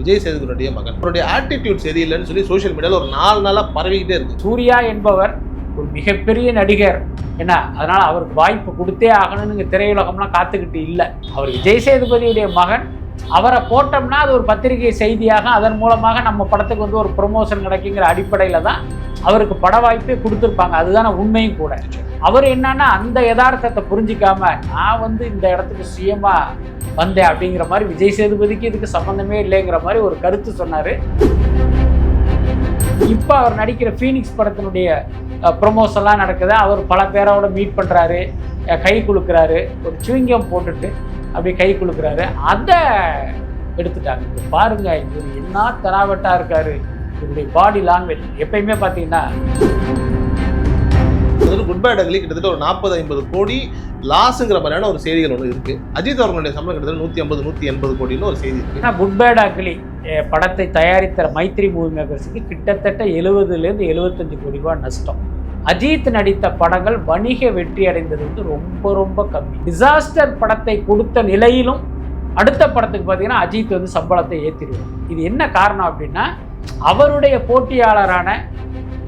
விஜய் சேதுபதியுடைய மகன். அவருடைய ஆட்டிடியூட் சரியில்லைன்னு சொல்லி சோஷியல் மீடியாவில் ஒரு நாலு நாளாக பரவிக்கிட்டே இருக்கு. சூர்யா என்பவர் ஒரு மிகப்பெரிய நடிகர். என்ன? அதனால அவருக்கு வாய்ப்பு கொடுத்தே ஆகணும்னு திரையுலகம்லாம் காத்துக்கிட்டு இல்லை. அவர் விஜய் சேதுபதியுடைய மகன். அவரை போட்டோம்னா அது ஒரு பத்திரிகை செய்தியாக அதன் மூலமாக நம்ம படத்துக்கு வந்து ஒரு ப்ரொமோஷன் கிடைக்குங்கிற அடிப்படையில் தான் அவருக்கு பட வாய்ப்பே கொடுத்துருப்பாங்க. அதுதானே உண்மையும் கூட. அவர் என்னன்னா அந்த யதார்த்தத்தை புரிஞ்சிக்காம நான் வந்து இந்த இடத்துக்கு சுயமா வந்தேன் அப்படிங்கிற மாதிரி விஜய் சேதுபதிக்கு இதுக்கு சம்மந்தமே இல்லைங்கிற மாதிரி ஒரு கருத்து சொன்னார். இப்போ அவர் நடிக்கிற ஃபீனிக்ஸ் படத்தினுடைய ப்ரொமோஷன்லாம் நடக்குது. அவர் பல பேரோட மீட் பண்ணுறாரு கை கொடுக்குறாரு ஒரு சுவிங்கம் போட்டுட்டு அப்படியே கை கொடுக்குறாரு அதை எடுத்துட்டாங்க. பாருங்க இவர் என்ன தராவட்டாக இருக்காரு. இவருடைய பாடி லாங்குவேஜ் எப்பயுமே பார்த்தீங்கன்னா குட் பை டக்லி கிட்டத்தட்ட ஒரு நாற்பது ஐம்பது கோடி லாஸுங்கிற மாதிரியான ஒரு செய்திகள் ஒன்று இருக்கு. அஜித் அவர்களுடைய சம்பளம் கிட்டத்தட்ட நூத்தி ஐம்பது நூத்தி எண்பது கோடின்னு ஒரு செய்தி இருக்கு. ஏன்னா குட் அக்லி அஹ் படத்தை தயாரித்த மைத்ரி மூவி மேக்கர்ஸுக்கு கிட்டத்தட்ட எழுபதுலேருந்து எழுபத்தஞ்சு கோடி ரூபாய் நஷ்டம். அஜித் நடித்த படங்கள் வணிக வெற்றி அடைந்தது வந்து ரொம்ப ரொம்ப கம்மி. டிசாஸ்டர் படத்தை கொடுத்த நிலையிலும் அடுத்த படத்துக்கு பார்த்தீங்கன்னா அஜித் வந்து சம்பளத்தை ஏற்றிடுவார் இது என்ன காரணம் அப்படின்னா அவருடைய போட்டியாளரான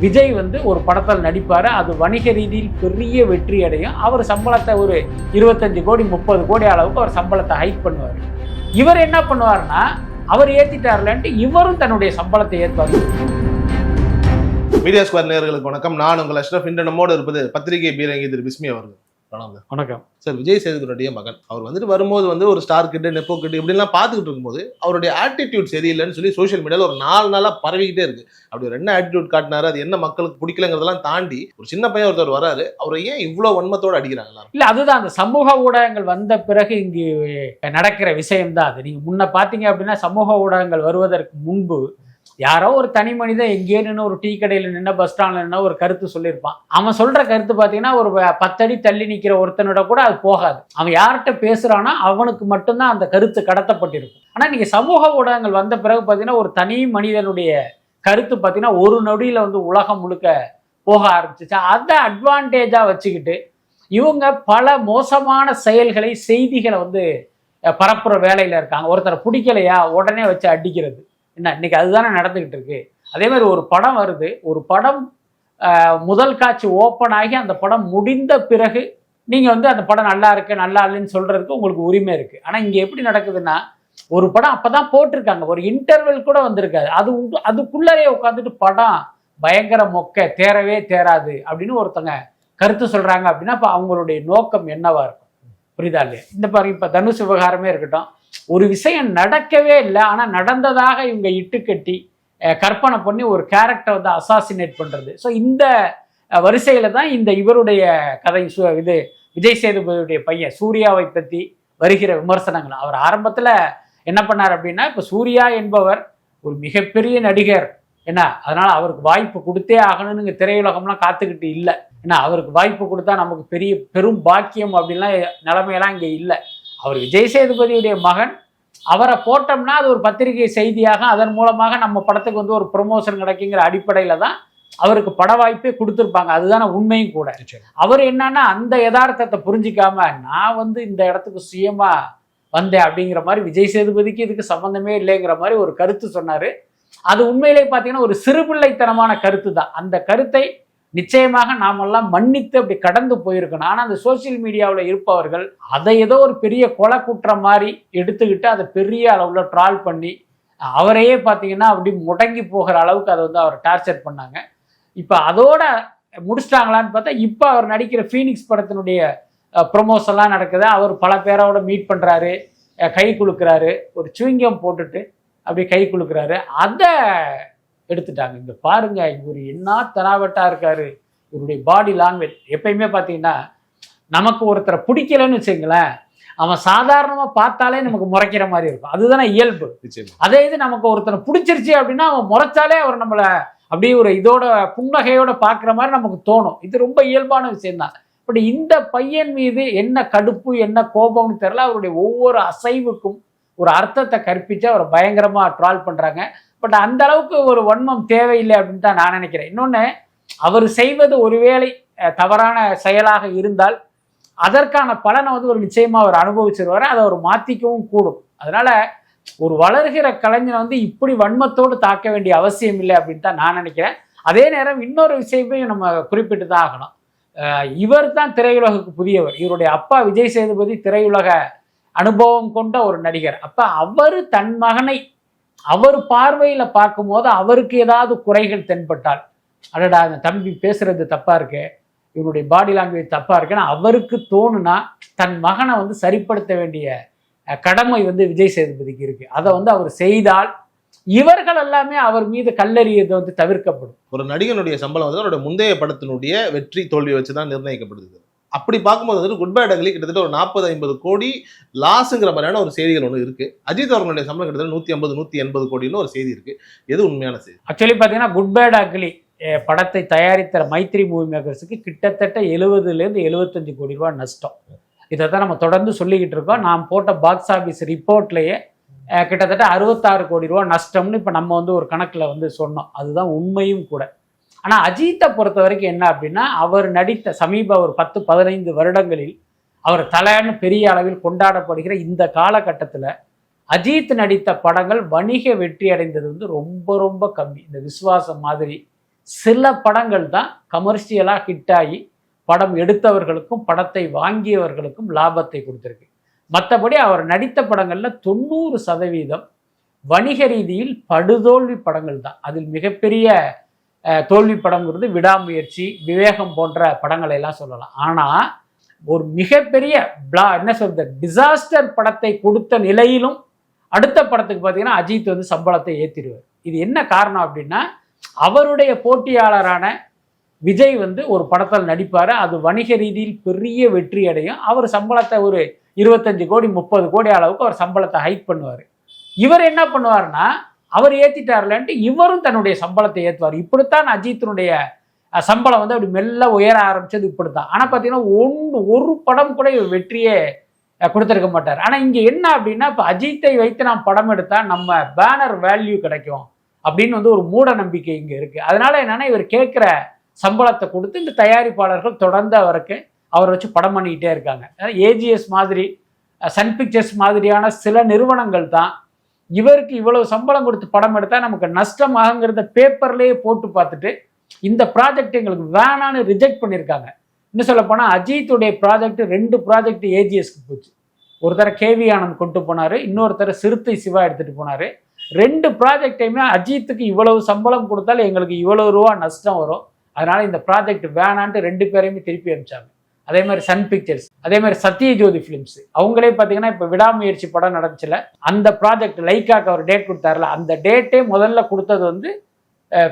விஜய் வந்து ஒரு படத்தில் நடிப்பார். அது வணிக ரீதியில் பெரிய வெற்றி அடையும். அவர் சம்பளத்தை ஒரு இருபத்தஞ்சு கோடி முப்பது கோடி அளவுக்கு அவர் சம்பளத்தை ஹைக் பண்ணுவார். இவர் என்ன பண்ணுவார்னா அவர் ஏற்றிட்டார்லன்ட்டு இவரும் தன்னுடைய சம்பளத்தை ஏற்பார் மீடியா ஸ்கொயர் நேர்களுக்கு வணக்கம். நான் உங்கள் அஷ்ரஃப் இன்று நம்மோடு இருப்பது பத்திரிகை பீரங்கி திரு பிஸ்மி அவர்கள். வணக்கம். வணக்கம். சார் விஜய் சேதுபதியுடைய மகன். அவர் வந்துட்டு வரும்போது வந்து ஒரு ஸ்டார் கிட்ட நெப்போ கிட்ட இப்படிலாம் பார்த்துக்கிட்டு இருக்கும்போது அவருடைய ஆட்டிடியூட் சரியில்லைன்னு சொல்லி சோஷியல் மீடியால ஒரு நாலு நாளா பரவிக்கிட்டே இருக்கு. அப்படி ஒரு என்ன ஆட்டிடியூட் காட்டினாரு? அது என்ன மக்களுக்கு பிடிக்கலங்கிறதெல்லாம் தாண்டி ஒரு சின்ன பையன் ஒருத்தர் வராரு. அவரை ஏன் இவ்வளவு வன்மத்தோட அடிக்கிறாங்க எல்லாரும்? இல்லை அதுதான் அந்த சமூக ஊடகங்கள் வந்த பிறகு இங்கு நடக்கிற விஷயம்தான் அது. நீங்கள் முன்ன பார்த்தீங்க அப்படின்னா சமூக ஊடகங்கள் வருவதற்கு முன்பு யாரோ ஒரு தனி மனிதன் எங்கேயே நின்று ஒரு டீ கடையில் நின்று பஸ் ஸ்டாண்டில் நின்று ஒரு கருத்து சொல்லியிருப்பான். அவன் சொல்கிற கருத்து பார்த்தீங்கன்னா ஒரு பத்தடி தள்ளி நிற்கிற ஒருத்தனோட கூட அது போகாது. அவன் யார்கிட்ட பேசுகிறானோ அவனுக்கு மட்டும்தான் அந்த கருத்து கடத்தப்பட்டிருக்கும். ஆனால் நீங்கள் சமூக ஊடகங்கள் வந்த பிறகு பார்த்தீங்கன்னா ஒரு தனி மனிதனுடைய கருத்து பார்த்தீங்கன்னா ஒரு நொடியில் வந்து உலகம் முழுக்க போக ஆரம்பிச்சிச்சு. அதை அட்வான்டேஜாக வச்சுக்கிட்டு இவங்க பல மோசமான செயல்களை செய்திகளை வந்து பரப்புகிற பரப்புற வேலையில் இருக்காங்க. ஒருத்தரை பிடிக்கலையா? உடனே வச்சு அடிக்கிறது. என்ன இன்னைக்கு அதுதானே நடந்துக்கிட்டு இருக்கு. அதே மாதிரி ஒரு படம் வருது. ஒரு படம் முதல் காட்சி ஓப்பன் ஆகி அந்த படம் முடிந்த பிறகு நீங்கள் வந்து அந்த படம் நல்லா இருக்கு நல்லா இல்லைன்னு சொல்கிறதுக்கு உங்களுக்கு உரிமை இருக்குது ஆனால் இங்கே எப்படி நடக்குதுன்னா ஒரு படம் அப்போ தான் போட்டிருக்காங்க. ஒரு இன்டர்வெல் கூட வந்திருக்காது. அது உங்க- உட்காந்துட்டு படம் பயங்கர மொக்க தேரவே தேராது அப்படின்னு ஒருத்தங்க கருத்து சொல்கிறாங்க அப்படின்னா இப்போ அவங்களுடைய நோக்கம் என்னவா இருக்கும்? புரியுதா இல்லையா? இந்த பாருங்க இப்போ தனுஷ் விவகாரமே இருக்கட்டும். ஒரு விஷயம் நடக்கவே இல்லை. ஆனால் நடந்ததாக இவங்க இட்டுக்கட்டி கற்பனை பண்ணி ஒரு கேரக்டர் வந்து அசாசினேட் பண்ணுறது ஸோ இந்த வரிசையில் தான் இந்த இவருடைய கதை சு- இது விஜய் சேதுபதியுடைய பையன் சூர்யாவை பற்றி வருகிற விமர்சனங்கள். அவர் ஆரம்பத்தில் என்ன பண்ணார் அப்படின்னா இப்போ சூர்யா என்பவர் ஒரு மிகப்பெரிய நடிகர். என்ன அதனால் அவருக்கு வாய்ப்பு கொடுத்தே ஆகணும்னு திரையுலகம்லாம் காத்துக்கிட்டு இல்லை. ஏன்னா அவருக்கு வாய்ப்பு கொடுத்தா நமக்கு பெரிய பெரும் பாக்கியம் அப்படின்லாம் நிலைமையெல்லாம் இங்கே இல்லை. அவர் விஜய் சேதுபதியுடைய மகன். அவரை போட்டோம்னா அது ஒரு பத்திரிகை செய்தியாக அதன் மூலமாக நம்ம படத்துக்கு வந்து ஒரு ப்ரொமோஷன் கிடைக்குங்கிற அடிப்படையில் தான் அவருக்கு பட வாய்ப்பே கொடுத்துருப்பாங்க. அதுதானே உண்மையும் கூட. அவர் என்னன்னா அந்த யதார்த்தத்தை புரிஞ்சிக்காம நான் வந்து இந்த இடத்துக்கு சுயமா வந்தேன் அப்படிங்கிற மாதிரி விஜய் சேதுபதிக்கு இதுக்கு சம்மந்தமே இல்லைங்கிற மாதிரி ஒரு கருத்து சொன்னாரு. அது உண்மையிலே பார்த்தீங்கன்னா ஒரு சிறுபிள்ளைத்தனமான கருத்து தான் அந்த கருத்தை நிச்சயமாக நாமெல்லாம் மன்னித்து அப்படி கடந்து போயிருக்கணும். ஆனால் அந்த சோஷியல் மீடியாவில் இருப்பவர்கள் அதை ஏதோ ஒரு பெரிய கொலை குற்றம் மாதிரி எடுத்துக்கிட்டு அதை பெரிய அளவில் ட்ரால் பண்ணி அவரையே பார்த்தீங்கன்னா அப்படி முடங்கி போகிற அளவுக்கு அதை வந்து அவர் டார்ச்சர் பண்ணாங்க. இப்போ அதோட முடிச்சிட்டாங்களான்னு பார்த்தா இப்போ அவர் நடிக்கிற ஃபீனிக்ஸ் படத்தினுடைய ப்ரொமோஷன்லாம் நடக்குது. அவர் பல பேரோட மீட் பண்ணுறாரு கை குலுக்கிறாரு. ஒரு சுவிங்கம் போட்டுட்டு அப்படியே கை குலுக்கிறாரு. அதை எடுத்துட்டாங்க. இங்க பாருங்க இவர் என்ன தராவட்டா இருக்காரு. இவருடைய பாடி லாங்குவேஜ் எப்பயுமே பார்த்தீங்கன்னா நமக்கு ஒருத்தரை பிடிக்கலன்னு வச்சுங்களேன் அவன் சாதாரணமாக பார்த்தாலே நமக்கு முறைக்கிற மாதிரி இருக்கும். அதுதானே இயல்பு. அதே இது நமக்கு ஒருத்தனை பிடிச்சிருச்சு அப்படின்னா அவன் முறைச்சாலே அவர் நம்மளை அப்படியே ஒரு இதோட புன்னகையோட பார்க்குற மாதிரி நமக்கு தோணும். இது ரொம்ப இயல்பான விஷயம்தான். பட் இந்த பையன் மீது என்ன கடுப்பு என்ன கோபம்னு தெரியல. அவருடைய ஒவ்வொரு அசைவுக்கும் ஒரு அர்த்தத்தை கற்பிச்சு அவரை பயங்கரமா ட்ரால் பண்றாங்க. பட் அந்த அளவுக்கு ஒரு வன்மம் தேவையில்லை அப்படின்னு தான் நான் நினைக்கிறேன். இன்னொன்று அவர் செய்வது ஒருவேளை தவறான செயலாக இருந்தால் அதற்கான பலனை வந்து ஒரு நிச்சயமா அவர் அனுபவிச்சிருவார் அதை அவர் மாத்திக்கவும் கூடும். அதனால ஒரு வளர்கிற கலைஞரை வந்து இப்படி வன்மத்தோடு தாக்க வேண்டிய அவசியம் இல்லை அப்படின்னு தான் நான் நினைக்கிறேன். அதே நேரம் இன்னொரு விஷயத்தையும் நம்ம குறிப்பிட்டு தான் ஆகணும். இவர் தான் திரையுலகுக்கு புதியவர். இவருடைய அப்பா விஜய் சேதுபதி திரையுலக அனுபவம் கொண்ட ஒரு நடிகர். அப்ப அவர் தன் மகனை அவர் பார்வையில் பார்க்கும்போது அவருக்கு ஏதாவது குறைகள் தென்பட்டால். அடடா அந்த தம்பி பேசுறது தப்பா இருக்கு. இவனுடைய பாடி லாங்குவேஜ் தப்பா இருக்குன்னா அவருக்கு தோணுனா தன் மகனை வந்து சரிப்படுத்த வேண்டிய கடமை வந்து விஜய் சேதுபதிக்கு இருக்கு. அதை வந்து அவர் செய்தால் இவர்கள் எல்லாமே அவர் மீது கல்லறியது வந்து தவிர்க்கப்படும். ஒரு நடிகனுடைய சம்பளம் வந்து அவருடைய முந்தைய படத்தினுடைய வெற்றி தோல்வி வச்சு தான் நிர்ணயிக்கப்படுது அப்படி பார்க்கும்போது வந்து குட் பை டக்லி கிட்டத்தட்ட ஒரு நாற்பது ஐம்பது கோடி லாஸுங்கிற மாதிரியான ஒரு செய்திகள் ஒன்று இருக்கு. அஜித் அவர்களுடைய சம்பளம் கிட்டத்தட்ட நூத்தி ஐம்பது நூத்தி எண்பது கோடின்னு ஒரு செய்தி இருக்கு. எது உண்மையான செய்தி? ஆக்சுவலி பார்த்தீங்கன்னா குட் பை அக்லி படத்தை தயாரித்த மைத்ரி மூவி மேக்கர்ஸுக்கு கிட்டத்தட்ட எழுபதுலேருந்து எழுபத்தஞ்சு கோடி ரூபாய் நஷ்டம். இதை தான் நம்ம தொடர்ந்து சொல்லிக்கிட்டு இருக்கோம். நான் போட்ட பாக்ஸ் ஆஃபீஸ் ரிப்போர்ட்லேயே கிட்டத்தட்ட அறுபத்தாறு கோடி ரூபா நஷ்டம்னு இப்போ நம்ம வந்து ஒரு கணக்கில் வந்து சொன்னோம். அதுதான் உண்மையும் கூட. ஆனால் அஜித்தை பொறுத்த வரைக்கும் என்ன அப்படின்னா அவர் நடித்த சமீப ஒரு பத்து பதினைந்து வருடங்களில் அவர் தலைன்னு பெரிய அளவில் கொண்டாடப்படுகிற இந்த காலகட்டத்தில் அஜித் நடித்த படங்கள் வணிக வெற்றி அடைந்தது வந்து ரொம்ப ரொம்ப கம்மி. இந்த விசுவாசம் மாதிரி சில படங்கள் தான் கமர்ஷியலாக ஹிட் ஆகி படம் எடுத்தவர்களுக்கும் படத்தை வாங்கியவர்களுக்கும் லாபத்தை கொடுத்துருக்கு. மற்றபடி அவர் நடித்த படங்களில் தொண்ணூறு சதவீதம் வணிக ரீதியில் படுதோல்வி படங்கள் தான். அதில் மிகப்பெரிய தோல்வி படங்கிறது விடாமுயற்சி விவேகம் போன்ற படங்களை எல்லாம் சொல்லலாம். ஆனால் ஒரு மிகப்பெரிய பிளா என்ன சொல்றது டிசாஸ்டர் படத்தை கொடுத்த நிலையிலும் அடுத்த படத்துக்கு பார்த்தீங்கன்னா அஜித் வந்து சம்பளத்தை ஏற்றிடுவார் இது என்ன காரணம் அப்படின்னா அவருடைய போட்டியாளரான விஜய் வந்து ஒரு படத்தில் நடிப்பார். அது வணிக ரீதியில் பெரிய வெற்றி அடையும். அவர் சம்பளத்தை ஒரு இருபத்தஞ்சு கோடி முப்பது கோடி அளவுக்கு அவர் சம்பளத்தை ஹைக் பண்ணுவார். இவர் என்ன பண்ணுவார்னா அவர் ஏற்றிட்டார்லன்ட்டு இவரும் தன்னுடைய சம்பளத்தை ஏற்றுவார் இப்படித்தான் அஜித்தினுடைய சம்பளம் வந்து அப்படி மெல்ல உயர ஆரம்பிச்சது இப்படித்தான். ஆனால் பார்த்தீங்கன்னா ஒன்று ஒரு படம் கூட இவர் வெற்றியே கொடுத்துருக்க மாட்டார். ஆனால் இங்கே என்ன அப்படின்னா இப்போ அஜித்தை வைத்து நாம் படம் எடுத்தால் நம்ம பேனர் வேல்யூ கிடைக்கும் அப்படின்னு வந்து ஒரு மூட நம்பிக்கை இங்கே இருக்குது அதனால என்னென்னா இவர் கேட்குற சம்பளத்தை கொடுத்து இந்த தயாரிப்பாளர்கள் தொடர்ந்து அவருக்கு அவரை வச்சு படம் பண்ணிக்கிட்டே இருக்காங்க. ஏஜிஎஸ் மாதிரி சன் பிக்சர்ஸ் மாதிரியான சில நிறுவனங்கள் தான் இவருக்கு இவ்வளவு சம்பளம் கொடுத்து படம் எடுத்தா நமக்கு நஷ்டமாகுங்கிறத பேப்பர்லேயே போட்டு பார்த்துட்டு இந்த ப்ராஜெக்ட் எங்களுக்கு வேணான்னு ரிஜெக்ட் பண்ணியிருக்காங்க. இன்னும் சொல்ல போனால் அஜித்துடைய ப்ராஜெக்ட் ரெண்டு ப்ராஜெக்ட் ஏஜிஎஸ்க்கு போச்சு. ஒருத்தர கேவி ஆனந்த் கொண்டு போனார் இன்னொருத்தர சிறுத்தை சிவா எடுத்துகிட்டு போனார். ரெண்டு ப்ராஜெக்டையுமே அஜித்துக்கு இவ்வளவு சம்பளம் கொடுத்தாலும் எங்களுக்கு இவ்வளவு ரூபா நஷ்டம் வரும். அதனால் இந்த ப்ராஜெக்ட் வேணான்ட்டு ரெண்டு பேரையுமே திருப்பி அனுப்பிச்சாங்க. அதே மாதிரி சன் பிக்சர்ஸ் அதே மாதிரி சத்யஜோதி ஃபிலிம்ஸ் அவங்களே பார்த்தீங்கன்னா இப்போ விடாமுயற்சி படம் நடந்துச்சுல அந்த ப்ராஜெக்ட் லைக்காக்கு அவர் டேட் கொடுத்தாருல அந்த டேட்டே முதல்ல கொடுத்தது வந்து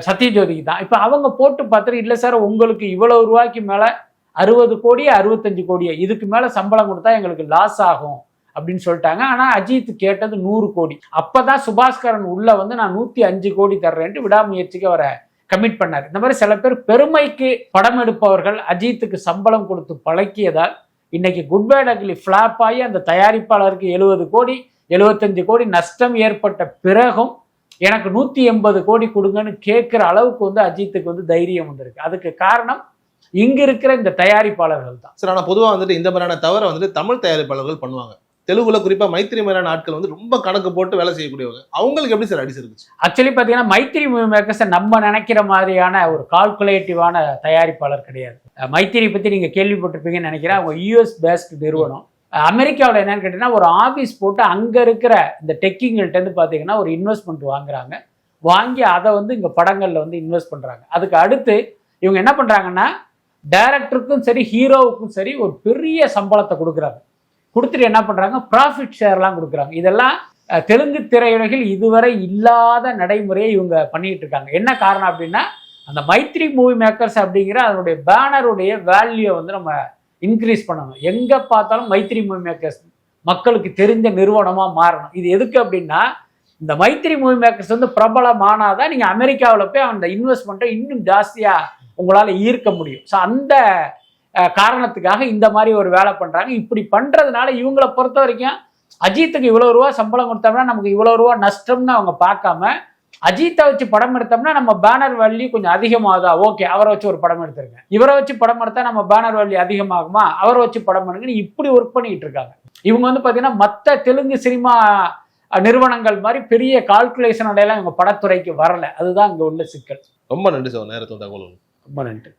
சத்யஜோதிக்கு தான். இப்போ அவங்க போட்டு பார்த்துட்டு இல்லை சார் உங்களுக்கு இவ்வளோ ரூபாய்க்கு மேலே அறுபது கோடி அறுபத்தஞ்சு கோடியே இதுக்கு மேலே சம்பளம் கொடுத்தா எங்களுக்கு லாஸ் ஆகும் அப்படின்னு சொல்லிட்டாங்க. ஆனால் அஜித் கேட்டது நூறு கோடி. அப்போ தான் சுபாஸ்கரன் உள்ளே வந்து நான் நூற்றி அஞ்சு கோடி தர்றேன்ட்டு விடாமுயற்சிக்கு அவரை கமிட் பண்ணார். இந்த மாதிரி சில பேர் பெருமைக்கு படம் எடுப்பவர்கள் அஜித்துக்கு சம்பளம் கொடுத்து பழக்கியதால் இன்னைக்கு குட் பேட் அக்லி ஃப்ளாப் ஆகி அந்த தயாரிப்பாளருக்கு எழுபது கோடி எழுபத்தஞ்சு கோடி நஷ்டம் ஏற்பட்ட பிறகும் எனக்கு நூற்றி எண்பது கோடி கொடுங்கன்னு கேட்குற அளவுக்கு வந்து அஜித்துக்கு வந்து தைரியம் வந்திருக்கு. அதுக்கு காரணம் இங்க இருக்கிற இந்த தயாரிப்பாளர்கள் தான். சார் ஆனால் பொதுவாக வந்துட்டு இந்த மாதிரியான தவறை வந்துட்டு தமிழ் தயாரிப்பாளர்கள் பண்ணுவாங்க. தெலுங்குல குறிப்பா மைத்திரி மேலான ஆட்கள் வந்து ரொம்ப கணக்கு போட்டு வேலை செய்யக்கூடியவங்க. அவங்களுக்கு எப்படி சார் அடிச்சு இருந்துச்சு? ஆக்சுவலி பாத்தீங்கன்னா மைத்திரி மூவி மேக்கர்ஸை நம்ம நினைக்கிற மாதிரியான ஒரு கால்குலேட்டிவான தயாரிப்பாளர் கிடையாது. மைத்திரி பத்தி நீங்க கேள்விப்பட்டிருப்பீங்கன்னு நினைக்கிறேன். அவங்க யூஎஸ் பேஸ்ட் நிறுவனம். அமெரிக்காவில் என்னன்னு கேட்டிங்கன்னா ஒரு ஆஃபீஸ் போட்டு அங்கே இருக்கிற இந்த டெக்கிங்கள்ட்டேருந்து பார்த்தீங்கன்னா ஒரு இன்வெஸ்ட்மெண்ட் வாங்குறாங்க. வாங்கி அதை வந்து இங்கே படங்களில் வந்து இன்வெஸ்ட் பண்ணுறாங்க அதுக்கு அடுத்து இவங்க என்ன பண்ணுறாங்கன்னா டைரக்டருக்கும் சரி ஹீரோவுக்கும் சரி ஒரு பெரிய சம்பளத்தை கொடுக்குறாங்க. கொடுத்துட்டு என்ன பண்ணுறாங்க ப்ராஃபிட் ஷேர்லாம் கொடுக்குறாங்க. இதெல்லாம் தெலுங்கு திரையுலகில் இதுவரை இல்லாத நடைமுறையை இவங்க பண்ணிட்டு இருக்காங்க. என்ன காரணம் அப்படின்னா அந்த மைத்ரி மூவி மேக்கர்ஸ் அப்படிங்கிற அதனுடைய பேனருடைய வேல்யூ வந்து நம்ம இன்க்ரீஸ் பண்ணணும். எங்கே பார்த்தாலும் மைத்ரி மூவி மேக்கர்ஸ் மக்களுக்கு தெரிஞ்ச நிறுவனமாக மாறணும். இது எதுக்கு அப்படின்னா இந்த மைத்ரி மூவி மேக்கர்ஸ் வந்து பிரபலமானாதான் நீங்கள் அமெரிக்காவில் போய் அந்த இன்வெஸ்ட்மெண்ட்டை இன்னும் ஜாஸ்தியாக உங்களால் ஈர்க்க முடியும். ஸோ அந்த காரணத்துக்காக இந்த மாதிரி ஒரு வேலை பண்ணுறாங்க இப்படி பண்ணுறதுனால இவங்களை பொறுத்த வரைக்கும் அஜித்துக்கு இவ்வளோ ரூபா சம்பளம் கொடுத்தோம்னா நமக்கு இவ்வளோ ரூபா நஷ்டம்னு அவங்க பார்க்காம அஜித்தை வச்சு படம் எடுத்தோம்னா நம்ம பேனர் வேல்யூ கொஞ்சம் அதிகமாகுதா? ஓகே அவரை வச்சு ஒரு படம் எடுத்திருங்க. இவரை வச்சு படம் எடுத்தா நம்ம பேனர் வேல்யூ அதிகமாகுமா? அவரை வச்சு படம் எடுங்கன்னு இப்படி ஒர்க் பண்ணிட்டு இருக்காங்க. இவங்க வந்து பார்த்தீங்கன்னா மற்ற தெலுங்கு சினிமா நிறுவனங்கள் மாதிரி பெரிய கால்குலேஷனோட எல்லாம் இவங்க படத்துறைக்கு வரல. அதுதான் இங்க உள்ள சிக்கல். ரொம்ப நன்றி சார். நேரத்தில் தகவல் ரொம்ப நன்றி.